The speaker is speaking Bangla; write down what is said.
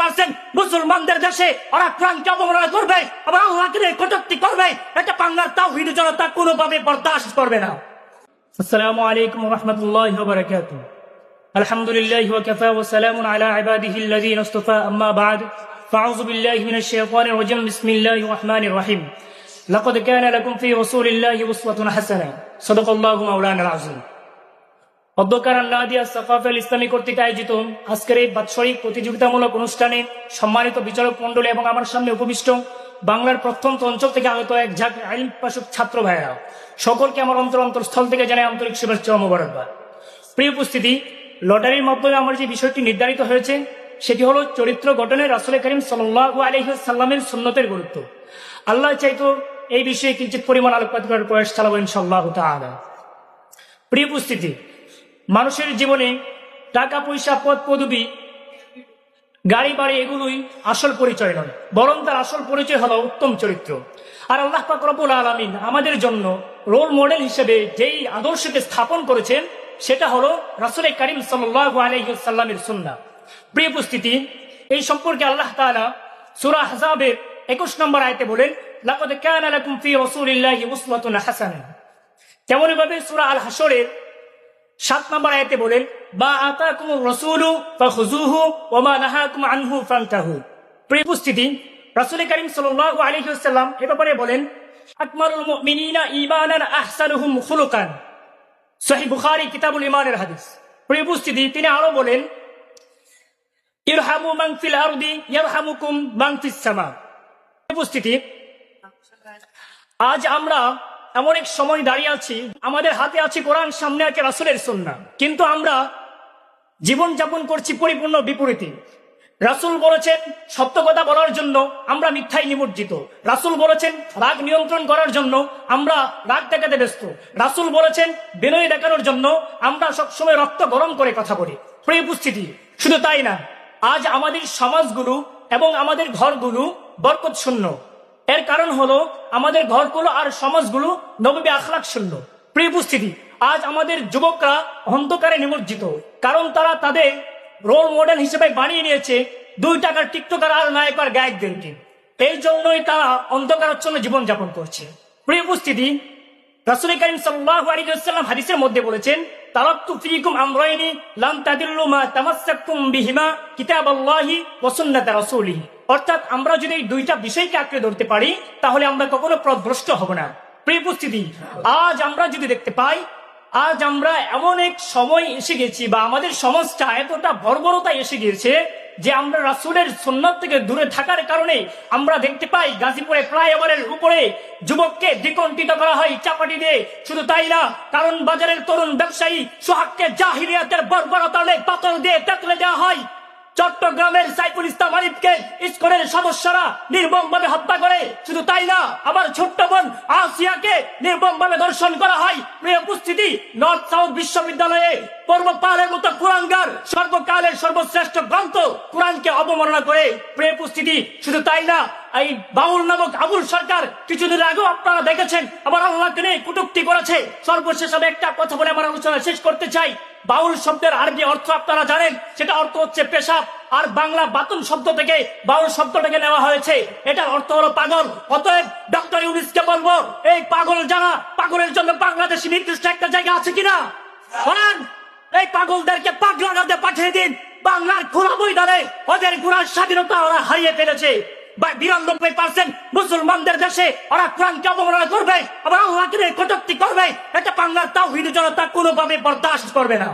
পার্সেন্ট মুসলমানদের দেশে ওরা কোরআনকে অবমাননা করবে আবার আল্লাহকে নিয়ে কটূক্তি করবে এটা বাংলার তাও হিন্দু জনতা কোনোভাবে বরদাস্ত করবে না আসসালামু আলাইকুম রহমতুল্লাহ বরকাত الحمد لله وكفى وسلام على عباده الذين اصطفى أما بعد فأعوذ بالله من الشيطان الرجيم بسم الله الرحمن الرحيم لقد كان لكم في رسول الله أسوة حسنة صدق الله مولانا العظيم অধ্যকার নাদিয়া সাফাফেল ইসলামী কর্তৃক আয়োজিত আজকের এই বাৎসরিক প্রতিযোগিতামূলক অনুষ্ঠানে সম্মানিত বিচারক মন্ডলী এবং আমার সামনে উপবিষ্ট বাংলার প্রত্যন্ত অঞ্চল থেকে আগত এক ঝাঁক আইন পাশক ছাত্র ভাইরা সকলকে আমার অন্তর অন্তরস্থল থেকে জানাই আন্তরিক শুভেচ্ছা ও প্রিয় উপস্থিতি, লটারির মাধ্যমে আমার যে বিষয়টি নির্ধারিত হয়েছে, সেটি হলো চরিত্র গঠনের রাসুল করিম সাল্লাহ আলহিসাল্লামের সুন্নতের গুরুত্ব। আল্লাহ চাইতো এই বিষয়ে কিঞ্চিত পরিমাণ আলোকপাত করার প্রয়াস চালাবো ইনশাল্লাহ তাআলা। প্রিয় উপস্থিতি মানুষের জীবনে টাকা, পয়সা, পদ, পদবি, গাড়ি, বাড়ি এগুলোই আসল পরিচয় নয়। বরং তার আসল পরিচয় হলো উত্তম চরিত্র। আর আল্লাহ পাক আলমিন আমাদের জন্য রোল মডেল হিসেবে যেই আদর্শকে স্থাপন করেছেন, সেটা হলো রাসুল করিম সাল্লাহ আলহিসাল্লামের সুন্না প্রিয় উপস্থিতি, এই সম্পর্কে আল্লাহ তাআলা সূরা হাজাবের একুশ নম্বর আয়তে বলেন তেমনই ভাবে সূরা আল হাসরের সাত নম্বর আয়াতে বলেন বা আতাকুম রসুলু ফাখুজুহু ওয়া মা নাহাকুম আনহু ফান্তাহু। প্রিয় উপস্থিতি, রাসূল করিম সাল্লাল্লাহু আলাইহি ওয়াসাল্লাম এ ব্যাপারে বলেন, আকমারুল আহসানুহুম খুলুকান। সহিহ বুখারী কিতাবুল ঈমানের হাদিস। তিনি আরও বলেন, ইরহামু মান ফিল আরদি ইয়ারহামুকুম মান ফিস সামা। উপস্থিতি, আজ আমরা এমন এক সময় দাঁড়িয়ে আছি, আমাদের হাতে আছে কোরআন, সামনে আছে রাসুলের সন্না কিন্তু আমরা জীবন যাপন করছি পরিপূর্ণ বিপরীতে। রাসুল বলেছেন, সত্য কথা বলার জন্য আমরা মিথ্যায় নিমজ্জিত। রাসুল বলেছেন, রাগ নিয়ন্ত্রণ করার জন্য আমরা রাগ দেখাতে ব্যস্ত। রাসুল বলেছেন, বিনয় দেখানোর জন্য আমরা সবসময় রক্ত গরম করে কথা বলি। প্রিয় উপস্থিতি, শুধু তাই না, আজ আমাদের সমাজগুলো এবং আমাদের ঘরগুলো বরকত শূন্য এর কারণ হলো আমাদের ঘরগুলো আর সমাজগুলো নবী আখলাক শূন্য। প্রিয় উপস্থিতি আজ আমাদের যুবকরা অন্ধকারে নিমজ্জিত। কারণ তারা তাদের রোল মডেল হিসেবে বানিয়ে নিয়েছে দুই টাকার টিকটকার আর নায়কার গায়কদেরকে এই জন্যই তারা অন্ধকারাচ্ছন্ন জীবন যাপন করছে। প্রিয় উপস্থিতি রাসুল করিম আলাইহি হাদিসের মধ্যে বলেছেন তারাক্তু ফীকুম অর্থাৎ আমরা যদি এই দুইটা বিষয়কে আঁকড়ে ধরতে পারি, তাহলে আমরা কখনো পথভ্রষ্ট হব না। প্রিয় উপস্থিতি, আজ আমরা যদি দেখতে পাই, আজ আমরা এমন এক সময় এসে গেছি বা আমাদের সমাজটা এতটা বর্বরতা এসে গিয়েছে যে আমরা রাসুলের সুন্নত থেকে দূরে থাকার কারণে আমরা দেখতে পাই গাজীপুরে ফ্লাইওভারের উপরে যুবককে দ্বিকণ্ঠিত করা হয়, চাপাটি দিয়ে। শুধু তাই না, কারণ বাজারের তরুণ ব্যবসায়ী সোহাগকে জাহিরিয়াতের বর্বরতালে পাথর দিয়ে তেতলে দেওয়া হয়। চট্টগ্রামের সাইফুল ইসলাম আরিফকে ইস্কনের সদস্যরা নির্মম ভাবে হত্যা করে। শুধু তাই না আবার ছোট্ট বোন আসিয়াকে নির্মম ভাবে দর্শন করা হয়। প্রিয় উপস্থিতি, নর্থ সাউথ বিশ্ববিদ্যালয়ে পর্বপালের মতো কুরাঙ্গার সর্বকালের সর্বশ্রেষ্ঠ গ্রন্থ কোরআনকে অবমাননা করে। প্রিয় উপস্থিতি, শুধু তাই না এই বাউল নামক আবুল সরকার কিছুদিন আগেও আপনারা দেখেছেন, আবার আল্লাহকে নিয়ে কুটুক্তি করেছে। সর্বশেষ আমি একটা কথা বলে আমার আলোচনা শেষ করতে চাই। বাউল শব্দের আরবি অর্থ আপনারা জানেন, সেটা অর্থ হচ্ছে পেশাব। আর বাংলা বাতুল শব্দ থেকে বাউল শব্দটাকে নেওয়া হয়েছে। এটার অর্থ হলো পাগল। অতএব ডক্টর ইউনিসকে বলব, এই পাগল যারা, পাগলের জন্য বাংলাদেশে নির্দিষ্ট একটা জায়গা আছে কিনা? এই পাগলদেরকে পাগলাগাতে পাঠিয়ে দিন। বাংলার খোলা ময়দানে ওদের গুণার স্বাধীনতা ওরা হারিয়ে ফেলেছে। বিরানব্বই পার্সেন্ট মুসলমানদের দেশে ওরা কোরআনকে অবমাননা করবে, আবার আল্লাহকে নিয়ে করবে। এটা বাংলার তাও হিন্দু জনতা কোনোভাবে বরদাস্ত করবে না।